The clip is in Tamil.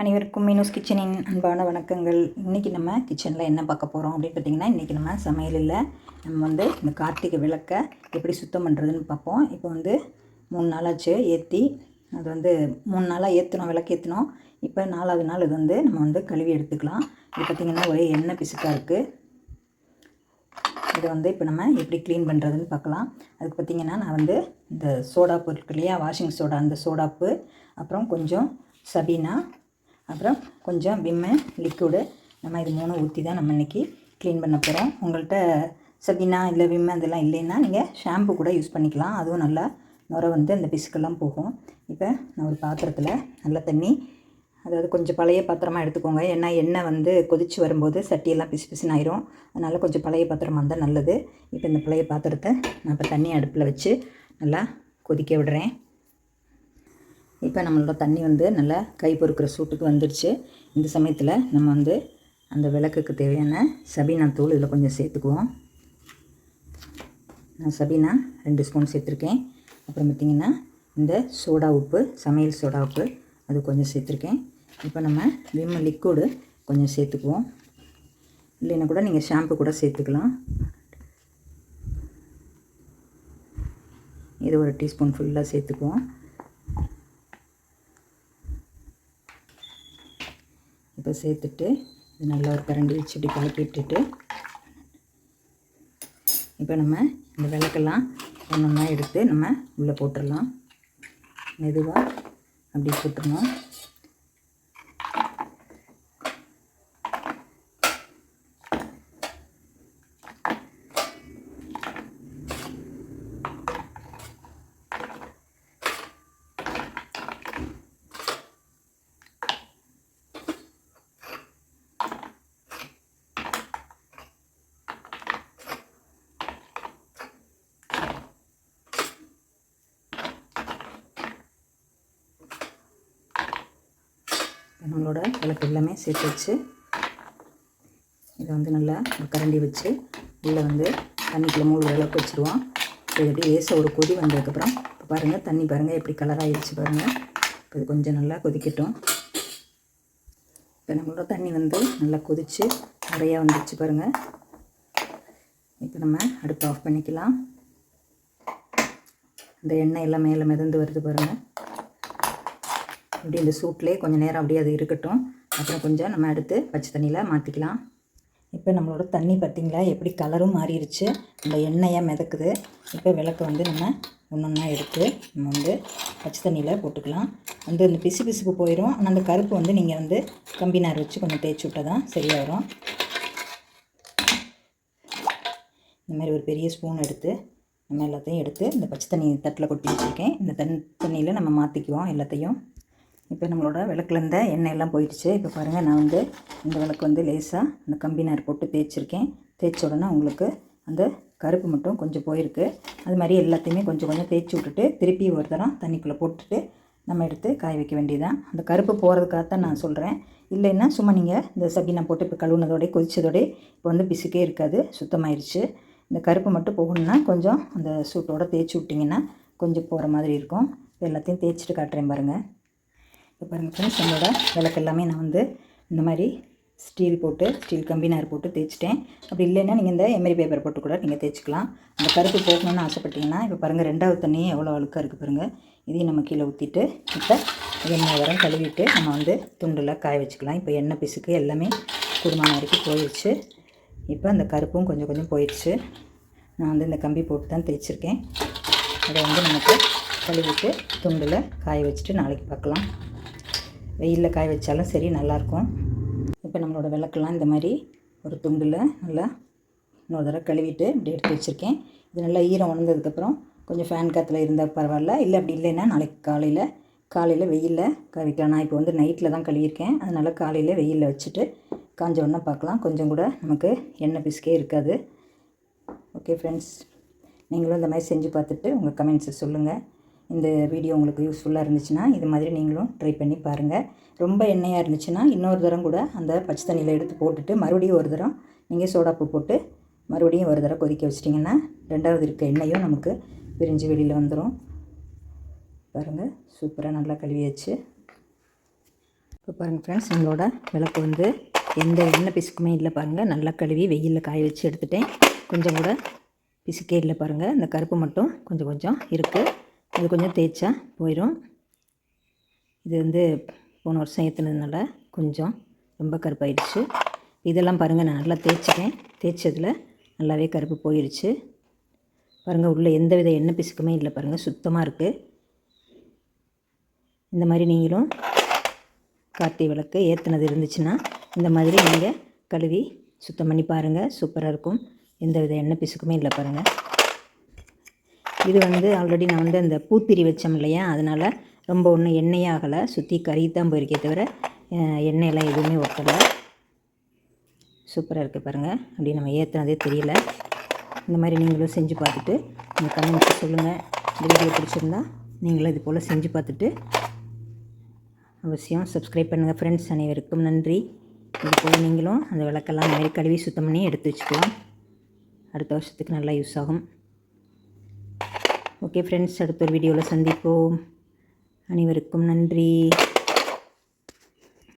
அனைவருக்கும் மீனூஸ் கிச்சனின் அன்பான வணக்கங்கள். இன்றைக்கி நம்ம கிச்சனில் என்ன பார்க்க போகிறோம் அப்படின்னு பார்த்தீங்கன்னா இன்றைக்கி நம்ம சமையலில் நம்ம வந்து இந்த கார்த்திகை விளக்கை எப்படி சுத்தம் பண்ணுறதுன்னு பார்ப்போம். இப்போ வந்து மூணு நாளாச்சு ஏற்றி அது வந்து மூணு நாளாக ஏற்றினோம் விளக்கு ஏற்றினோம் இப்போ நாலாவது நாள் இது வந்து நம்ம வந்து கழுவி எடுத்துக்கலாம். இது பார்த்திங்கன்னா ஒரே எண்ணெய் பிசுக்காக இருக்குது இதை வந்து இப்போ நம்ம எப்படி க்ளீன் பண்ணுறதுன்னு பார்க்கலாம். அதுக்கு பார்த்திங்கன்னா நான் வந்து இந்த சோடா பொருட்கள் இல்லையா வாஷிங் சோடா அந்த சோடாப்பு அப்புறம் கொஞ்சம் சபீனா அப்புறம் கொஞ்சம் விம்மு லிக்விடு நம்ம இது மூணு ஊற்றி தான் நம்ம இன்றைக்கி க்ளீன் பண்ண போகிறோம் உங்கள்கிட்ட சபினா இல்லை விம்மு அதெல்லாம் இல்லைன்னா நீங்கள் ஷாம்பு கூட யூஸ் பண்ணிக்கலாம். அதுவும் நல்லா நுர வந்து அந்த பிசுக்கெல்லாம் போகும். இப்போ நான் ஒரு பாத்திரத்தில் நல்ல தண்ணி அதாவது கொஞ்சம் பழைய பாத்திரமாக எடுத்துக்கோங்க. ஏன்னா எண்ணெய் வந்து கொதித்து வரும்போது சட்டியெல்லாம் பிசு பிசுனாயிரும் ஆயிரும். அதனால் கொஞ்சம் பழைய பாத்திரமாக இருந்தால் நல்லது. இப்போ இந்த பழைய பாத்திரத்தை நான் இப்போ தண்ணி அடுப்பில் வச்சு நல்லா கொதிக்க விடுறேன். இப்போ நம்மளோட தண்ணி வந்து நல்லா கை பொறுக்கிற சூட்டுக்கு வந்துடுச்சு. இந்த சமயத்தில் நம்ம வந்து அந்த விளக்குக்கு தேவையான சபீனா தூள் இதில் கொஞ்சம் சேர்த்துக்குவோம். நான் சபீனா ரெண்டு ஸ்பூன் சேர்த்துருக்கேன். அப்புறம் பார்த்திங்கன்னா இந்த சோடா உப்பு சமையல் சோடா உப்பு அது கொஞ்சம் சேர்த்துருக்கேன். இப்போ நம்ம விம் லிக்விடு கொஞ்சம் சேர்த்துக்குவோம். இல்லைன்னா கூட நீங்கள் ஷாம்பு கூட சேர்த்துக்கலாம். இது ஒரு டீஸ்பூன் ஃபுல்லாக சேர்த்துக்குவோம். இப்போ சேர்த்துட்டு இது நல்லா ஒரு கரண்டி வச்சு இப்படி கலக்கி விட்டுட்டு இப்போ நம்ம இந்த விளக்கெல்லாம் ஒன்றா எடுத்து நம்ம உள்ளே போட்டுடலாம். மெதுவாக அப்படி போட்டுருணும் நம்மளோட விளக்கு எல்லாமே சேர்த்து வச்சு இதை வந்து நல்லா கரண்டி வச்சு உள்ளே வந்து தண்ணிக்குள்ளே மூணு விளக்கு வச்சுருவோம். இது எப்படி லேசாக ஒரு கொதி வந்ததுக்கப்புறம் இப்போ பாருங்கள் தண்ணி பாருங்கள் எப்படி கலர் ஆகிடுச்சு பாருங்கள் இப்போ இது கொஞ்சம் நல்லா கொதிக்கட்டும். இப்போ நம்மளோட தண்ணி வந்து நல்லா கொதித்து நிறையா வந்துடுச்சு பாருங்கள் இப்போ நம்ம அடுப்பு ஆஃப் பண்ணிக்கலாம். இந்த எண்ணெய் எல்லாம் மேலே மிதந்து வருது பாருங்கள் அப்படி இந்த சூட்லேயே கொஞ்சம் நேரம் அப்படியே அது இருக்கட்டும். அப்புறம் கொஞ்சம் நம்ம எடுத்து பச்சை தண்ணியில் மாற்றிக்கலாம் இப்போ நம்மளோட தண்ணி பார்த்திங்களா எப்படி கலரும் மாறிடுச்சு. இந்த எண்ணெயாக மிதக்குது. இப்போ விளக்கு வந்து நம்ம ஒன்று ஒன்றா எடுத்து நம்ம வந்து பச்சை தண்ணியில் போட்டுக்கலாம். வந்து இந்த பிசு பிசுப்பு போயிடும் ஆனால் அந்த கருப்பு வந்து நீங்கள் வந்து கம்பி நார் வச்சு கொஞ்சம் தேய்ச்சி விட்டால் தான் சரியாக வரும் இந்த மாதிரி ஒரு பெரிய ஸ்பூன் எடுத்து நம்ம எல்லாத்தையும் எடுத்து இந்த பச்சை தண்ணி தட்டில் கொட்டி வச்சுருக்கேன். இந்த தண்ணி தண்ணியில் நம்ம மாற்றிக்குவோம் எல்லாத்தையும். இப்போ நம்மளோட விளக்குல இருந்த எண்ணெய் எல்லாம் போயிடுச்சு. இப்போ பாருங்கள் நான் வந்து இந்த விளக்கு வந்து லேசாக அந்த கம்பி நார் போட்டு தேய்ச்சிருக்கேன். தேய்ச்ச உடனே உங்களுக்கு அந்த கருப்பு மட்டும் கொஞ்சம் போயிருக்கு. அது மாதிரி எல்லாத்தையுமே கொஞ்சம் கொஞ்சம் தேய்ச்சி விட்டுட்டு திருப்பி ஒரு தரம் தண்ணிக்குள்ளே போட்டுட்டு நம்ம எடுத்து காய வைக்க வேண்டியதான் அந்த கருப்பு போகிறதுக்காக தான் நான் சொல்கிறேன் இல்லைன்னா சும்மா நீங்கள் இந்த சபீனா போட்டு இப்போ கழுவுனதோடய கொதிச்சதோடய இப்போ வந்து பிசுக்கே இருக்காது சுத்தமாயிருச்சு. இந்த கருப்பு மட்டும் போகணுன்னா கொஞ்சம் அந்த சூட்டோட தேய்ச்சி விட்டிங்கன்னா கொஞ்சம் போகிற மாதிரி இருக்கும். எல்லாத்தையும் தேய்ச்சிட்டு காட்டுறேன் பாருங்கள் இப்போ பாருங்கள் ஃப்ரெண்ட்ஸ் நம்மளோட விளக்கு எல்லாமே நான் வந்து இந்த மாதிரி ஸ்டீல் போட்டு ஸ்டீல் கம்பி நார் போட்டு தேய்ச்சிட்டேன். அப்படி இல்லைன்னா நீங்கள் இந்த எம்எரி பேப்பர் போட்டு கூட நீங்கள் தேய்ச்சிக்கலாம். அந்த கருப்பு போகணும்னு ஆசைப்பட்டீங்கன்னா இப்போ பாருங்கள் ரெண்டாவது தண்ணி எவ்வளோ அழுக்காக இருக்குது பாருங்கள் இதையும் நம்ம கீழே ஊற்றிட்டு இப்போ எண்ணெய் வரம் கழுவிட்டு நம்ம வந்து துண்டில் காய வச்சுக்கலாம். இப்போ எண்ணெய் பிசுக்கு எல்லாமே குருமான வரைக்கும் போயிடுச்சு இப்போ அந்த கருப்பும் கொஞ்சம் கொஞ்சம் போயிடுச்சு நான் வந்து இந்த கம்பி போட்டு தான் தேய்ச்சிருக்கேன். அதை வந்து நமக்கு கழுவிட்டு துண்டில் காய வச்சுட்டு நாளைக்கு பார்க்கலாம். வெயிலில் காய வச்சாலும் சரி நல்லாயிருக்கும் இப்போ நம்மளோட விளக்கெல்லாம் இந்த மாதிரி ஒரு துண்டில் நல்லா இன்னொரு தடவை கழுவிட்டு இப்படி எடுத்து வச்சுருக்கேன். இது நல்லா ஈரம் உணர்ந்ததுக்கப்புறம் கொஞ்சம் ஃபேன் காற்றுல இருந்தால் பரவாயில்ல. இல்லை அப்படி இல்லைன்னா நாளைக்கு காலையில் காலையில் வெயிலில் கழுவிக்கலாம். நான் இப்போ வந்து நைட்டில் தான் கழுவியிருக்கேன். அதனால் காலையில் வெயிலில் வச்சுட்டு காஞ்ச உடனே பார்க்கலாம். கொஞ்சம் கூட நமக்கு எண்ணெய் பிசுக்கே இருக்காது. ஓகே ஃப்ரெண்ட்ஸ் நீங்களும் இந்த மாதிரி செஞ்சு பார்த்துட்டு உங்கள் கமெண்ட்ஸை சொல்லுங்கள் இந்த வீடியோ உங்களுக்கு யூஸ்ஃபுல்லாக இருந்துச்சுன்னா இது மாதிரி நீங்களும் ட்ரை பண்ணி பாருங்கள் ரொம்ப எண்ணெயாக இருந்துச்சுன்னா இன்னொரு தரம் கூட அந்த பச்சை தண்ணியில் எடுத்து போட்டுட்டு மறுபடியும் ஒரு தரம் நீங்கள் சோடாப்பு போட்டு மறுபடியும் ஒரு தரம் கொதிக்க வச்சிட்டிங்கன்னா ரெண்டாவது இருக்க எண்ணெயும் நமக்கு பிரிஞ்சு வெளியில் வந்துடும் பாருங்கள் சூப்பராக நல்லா கழுவியாச்சு. இப்போ பாருங்கள் ஃப்ரெண்ட்ஸ் நம்மளோட விளக்கு வந்து எந்த எண்ணெய் பிசுக்குமே இல்லை பாருங்கள் நல்லா கழுவி வெயிலில் காய வச்சு எடுத்துட்டேன். கொஞ்சம் கூட பிசுக்கே இல்லை பாருங்கள் இந்த கருப்பு மட்டும் கொஞ்சம் கொஞ்சம் இருக்குது அது கொஞ்சம் தேய்ச்சா போயிடும் இது வந்து போன வருஷம் ஏற்றுனதுனால கொஞ்சம் ரொம்ப கருப்பாயிடுச்சு. இதெல்லாம் பாருங்கள் நான் நல்லா தேய்ச்சிட்டேன். தேய்ச்சதில் நல்லாவே கருப்பு போயிடுச்சு பாருங்கள் உள்ளே எந்த வித எண்ணெய் பிசுக்குமே இல்லை பாருங்கள் சுத்தமாக இருக்குது இந்த மாதிரி நீங்களும் கார்த்தி விளக்கு ஏற்றுனது இருந்துச்சுன்னா இந்த மாதிரி நீங்கள் கழுவி சுத்தம் பண்ணி பாருங்கள் சூப்பராக இருக்கும். எந்த வித எண்ணெய் பிசுக்குமே இல்லை பாருங்கள் இது வந்து ஆல்ரெடி நான் வந்து அந்த பூத்திரி வச்சோம் இல்லையா? அதனால் ரொம்ப ஒன்றும் எண்ணெயே ஆகலை. சுற்றி கறி தான் போயிருக்கே தவிர எண்ணெயெல்லாம் எதுவுமே ஒட்டலை. சூப்பராக இருக்குது பாருங்கள் அப்படி நம்ம ஏற்றுனதே தெரியல. இந்த மாதிரி நீங்களும் செஞ்சு பார்த்துட்டு உங்கள் கமெண்ட்ஸ் சொல்லுங்கள் இந்த வீடியோ பிடிச்சிருந்தா நீங்களும் இது போல் செஞ்சு பார்த்துட்டு அவசியம் சப்ஸ்கிரைப் பண்ணுங்கள் ஃப்ரெண்ட்ஸ் அனைவருக்கும் நன்றி. இது போல் நீங்களும் அந்த விளக்கெல்லாம் இந்த மாதிரி கழுவி சுத்தம் பண்ணி எடுத்து வச்சுக்கலாம். அடுத்த வருஷத்துக்கு நல்லா யூஸ் ஆகும். ஓகே ஃப்ரெண்ட்ஸ் அடுத்த ஒரு வீடியோவில் சந்திப்போம். அனைவருக்கும் நன்றி.